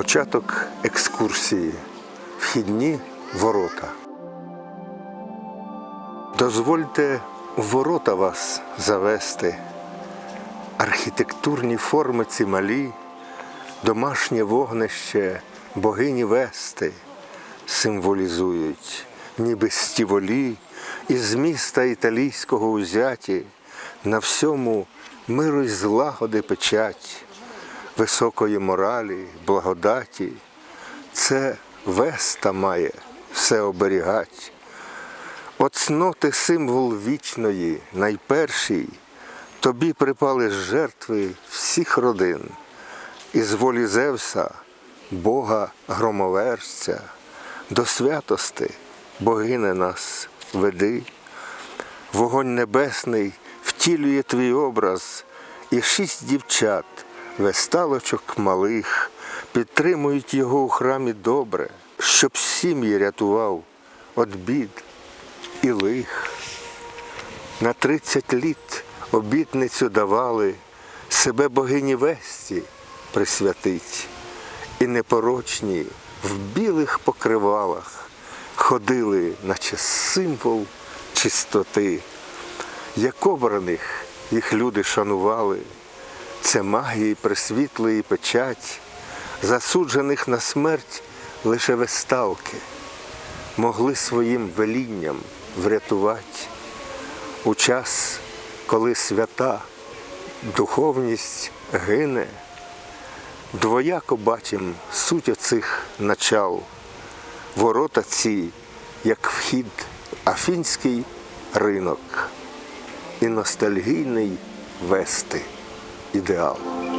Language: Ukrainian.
Початок екскурсії. Вхідні ворота. Дозвольте у ворота вас завести. Архітектурні форми ці малі, домашнє вогнище богині Вести символізують, ніби стіволі із міста італійського узяті, на всьому миру й злагоди печать, високої моралі, благодаті. Це Веста має все оберігать. Оцноти символ вічної, найперший, тобі припали жертви всіх родин, із волі Зевса, Бога громоверця, до святости богине нас веди. Вогонь небесний втілює твій образ, і шість дівчат, весталочок малих, підтримують його у храмі добре, щоб сім'ї рятував від бід і лих. На тридцять літ обітницю давали себе богині Весті присвятить, і непорочні в білих покривалах ходили, наче символ чистоти. Як обраних їх люди шанували, це магії присвітлої печать, засуджених на смерть лише весталки могли своїм велінням врятувати у час, коли свята духовність гине, двояко бачим суть оцих начал. Ворота ці, як вхід, афінський ринок і ностальгійний вести ideal.